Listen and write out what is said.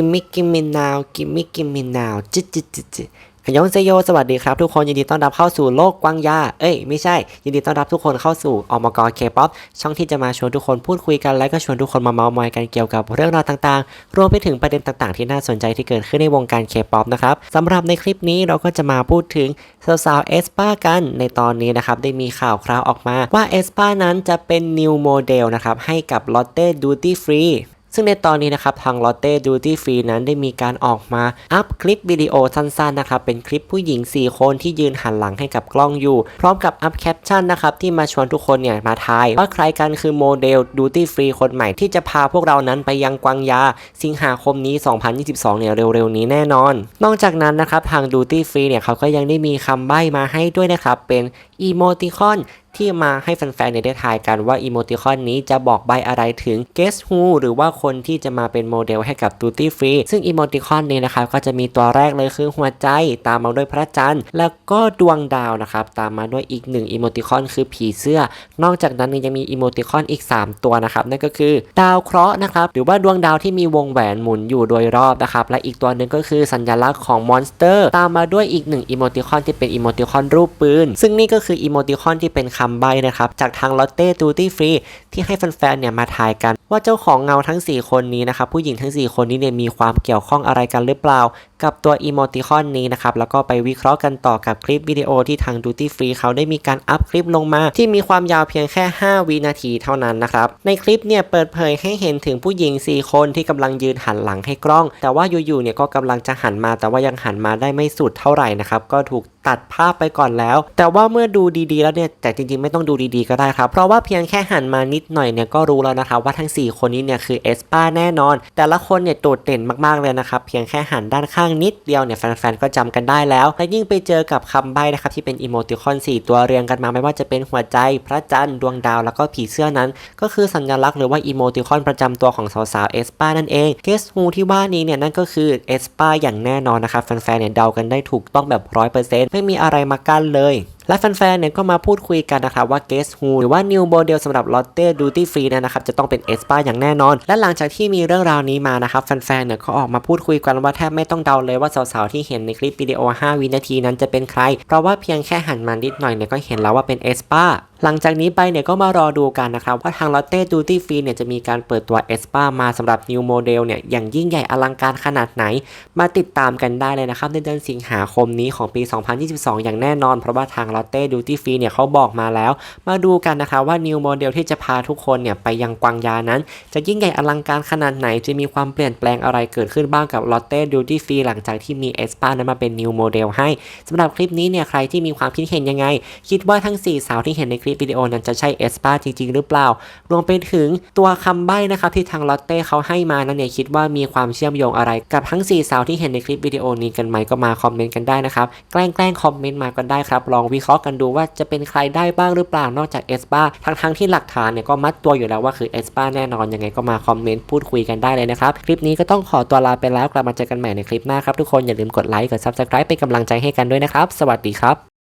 กิมมิกิมมินาวกิมมิกิมมินาวจิจิจิจิขยองเซโยสวัสดีครับทุกคนยินดีต้อนรับเข้าสู่โลกกว้างยา เอ้ยไม่ใช่ ยินดีต้อนรับทุกคนเข้าสู่อมกเคป๊อปช่องที่จะมาชวนทุกคนพูดคุยกันและก็ชวนทุกคนมาเมาท์มอยกันเกี่ยวกับเรื่องราวต่างๆ รวมไปถึงประเด็นต่างๆ ที่น่าสนใจที่เกิดขึ้นในวงการเคป๊อปนะครับสำหรับในคลิปนี้เราก็จะมาพูดถึงสาวๆเอสปากันในตอนนี้นะครับได้มีข่าวคราวออกมาว่าเอสปานั้นจะเป็น new model นะครับให้กับ Lotte Duty Free ซึ่งในตอนนี้นะครับทาง Lotte Duty Free นั้นได้มีการออกมาอัพคลิปวิดีโอสั้นๆนะครับเป็นคลิปผู้หญิง 4 คนที่ยืนหันหลังให้กับกล้องอยู่ พร้อมกับอัพแคปชั่นนะครับที่มาชวนทุกคนเนี่ยมาทาย ว่าใครกันคือโมเดล Duty Free คนใหม่ที่จะพาพวกเรานั้นไปยังกวางยา สิงหาคมนี้ 2022 เนี่ยเร็วๆ นี้แน่นอน นอกจากนั้นนะครับทาง Duty Free เนี่ยเขาก็ยังได้มีคำใบ้มาให้ด้วยนะครับเป็น อีโมติคอนที่มาให้แฟนๆเนี่ยได้ทายกันว่าอีโมติคอนนี้จะบอกใบอะไรถึง Guess Who หรือว่าคนที่จะมาเป็นโมเดลให้กับ Duty Free ซึ่งอีโมติคอนนี้นะครับก็จะมีตัวแรกเลยคือหัวใจตามมาด้วยพระจันทร์ แล้วก็ดวงดาวนะครับตามมาด้วยอีกหนึ่งอีโมติคอนคือผีเสื้อ นอกจากนั้นยังมีอีโมติคอนอีก 3 ตัวนะครับนั่นก็คือดาวเคราะห์นะครับหรือว่าดวงดาวที่มีวงแหวนหมุนอยู่โดยรอบนะครับและอีกตัวหนึ่งก็คือสัญลักษณ์ของมอนสเตอร์ ตามมาด้วยอีกหนึ่งอีโมติคอนที่เป็นอีโมติคอนรูปปืน ซึ่งนี่ก็คืออีโมติคอนที่เป็นคำใบ้นะครับ จากทาง Lotte Duty Free ที่ให้แฟนๆเนี่ยมาทายกัน ว่าเจ้าของเงาทั้ง 4 คนนี้นะครับ ผู้หญิงทั้ง 4 คนนี้เนี่ยมีความเกี่ยวข้องอะไรกันหรือเปล่า กับตัวอีโมติคอนนี้นะครับ แล้วก็ไปวิเคราะห์กันต่อกับคลิปวิดีโอที่ทาง Duty Free เขาได้มีการอัพคลิปลงมา ที่มีความยาวเพียงแค่ 5 วินาทีเท่านั้นนะครับในคลิปเนี่ยเปิดเผยให้เห็นถึงผู้หญิง 4 คนที่กำลังยืนหันหลังให้กล้อง แต่ว่าอยู่ๆเนี่ยก็กำลังจะหันมา แต่ว่ายังหันมาได้ไม่สุดเท่าไหร่นะครับก็ถูก ตัดภาพไปก่อนแล้ว แต่ว่าเมื่อดูดีๆ แล้วเนี่ยแต่จริงๆ ไม่ต้องดูดีๆ ก็ได้ครับ เพราะว่าเพียงแค่หันมานิดหน่อยเนี่ยก็รู้แล้วนะครับว่าทั้ง 4 คนนี้เนี่ยคือเอสป้าแน่นอน แต่ละคนเนี่ยโดดเด่นมากๆเลยนะครับเพียงแค่หันด้านข้างนิดเดียวเนี่ยแฟนๆก็จำกันได้แล้ว และยิ่งไปเจอกับคำใบ้นะครับที่เป็นอีโมติคอน 4 ตัวเรียงกันมาไม่ว่าจะเป็นหัวใจพระจันทร์ดวงดาวแล้วก็ผีเสื้อนั้น ก็คือสัญลักษณ์หรือว่าอีโมติคอนประจำตัวของสาวๆเอสป้านั่นเองเกสฮูที่ว่านี้เนี่ยนั่นก็คือเอสป้าอย่างแน่นอนนะครับแฟนๆเนี่ยเดากันได้ถูกต้องแบบร้อไม่มีอะไรมากั้นเลย และแฟนๆเนี่ยก็มาพูดคุยกันนะครับว่า Guess Who หรือว่า New Model สำหรับ Lotte Duty Free เนยนะครับจะต้องเป็นเอสปาอย่างแน่นอน และหลังจากที่มีเรื่องราวนี้มานะครับแฟนๆเนี่ยก็ออกมาพูดคุยกันว่าแทบไม่ต้องเดาเลยว่าสาวๆที่เห็นในคลิปวิดีโอ 5 วินาทีนั้นจะเป็นใคร เพราะว่าเพียงแค่หันมานิดหน่อยเนี่ยก็เห็นแล้วว่าเป็นเอสปา หลังจากนี้ไปเนี่ยก็มารอดูกันนะครับ ว่าทาง Lotte Duty Free เนี่ยจะมีการเปิดตัวเอสปามาสำหรับ New Model เนี่ยอย่างยิ่งใหญ่อลังการขนาดไหน มาติดตามกันได้เลยนะครับในเดือนสิงหาคมนี้ของปี 2022 อย่างแน่นอน เพราะว่าทาง Lotte Duty Free เนี่ยเขาบอกมาแล้ว มาดูกันนะคะว่า New Model ที่จะพาทุกคนเนี่ยไปยังกวางยานั้น จะยิ่งใหญ่อลังการขนาดไหน จะมีความเปลี่ยนแปลงอะไรเกิดขึ้นบ้างกับ Lotte Duty Free หลังจากที่มีเอสปานั้นมาเป็น New Model ให้สำหรับคลิปนี้เนี่ยใครที่มีความคิดเห็นยังไง คิดว่าทั้ง 4 สาวที่เห็นในคลิปวิดีโอนั้นจะใช่เอสปาจริง ๆ หรือเปล่า รวมไปถึงตัวคำใบ้นะครับที่ทาง Lotte เขาให้มานั้นเนี่ยคิดว่ามีความเชื่อมโยงอะไรกับทั้ง 4 สาวที่เห็นในคลิปวิดีโอนี้กันไหมก็มาคอมเมนต์กันได้นะครับ แกล้งแกล้งคอมเมนต์มากันได้ครับ ลองวิเคราะห์กันดูว่าจะเป็นใครได้บ้างหรือเปล่านอกจากเอสปาทั้งทั้งๆที่หลักฐานเนี่ยก็มัดตัวอยู่แล้วว่าคือเอสปาแน่นอนยังไงก็มาคอมเมนต์พูดคุยกันได้เลยนะครับคลิปนี้ก็ต้องขอตัวลาไปแล้วกลับมาเจอกันใหม่ในคลิปหน้าครับทุกคนอย่าลืมกดไลค์กด subscribe เป็นกำลังใจให้กันด้วยนะครับ สวัสดีครับ